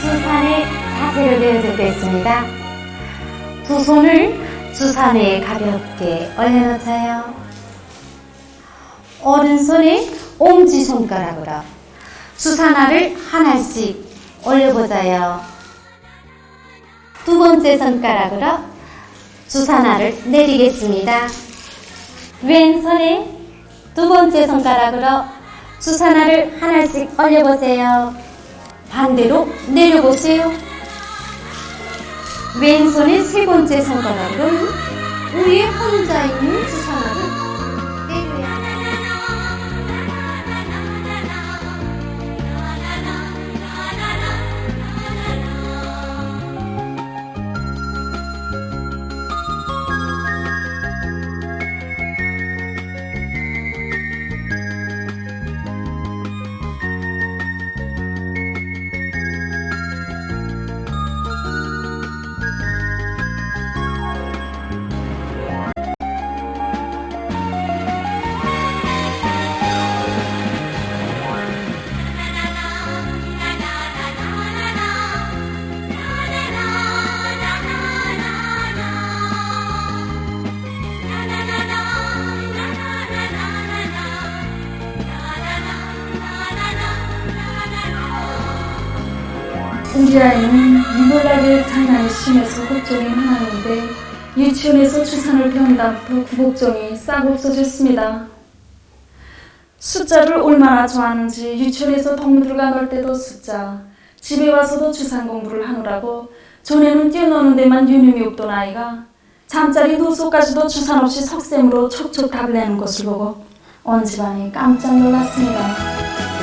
수산의 자세를 배워주고 있습니다. 두 손을 수산에 가볍게 올려놓자요. 오른손에 엄지손가락으로 수산화를 하나씩 올려보자요. 두 번째 손가락으로 수산화를 내리겠습니다. 왼손에 두 번째 손가락으로 주산화를 하나씩 올려보세요. 반대로 내려보세요. 왼손의 세 번째 손가락으로 위에 혼자 있는 주산화를 우리 아이는 이놀라게 장난이 심해서 걱정이 많았는데 유치원에서 추산을 배운 다음부터 그 걱정이 싹 없어졌습니다. 숫자를 얼마나 좋아하는지 유치원에서 동무들과 놀 때도 숫자, 집에 와서도 추산 공부를 하느라고 전에는 뛰어노는 데만 유념이 없던 아이가 잠자리 노소까지도 추산 없이 석셈으로 척척 답을 내는 것을 보고 온 집안이 깜짝 놀랐습니다.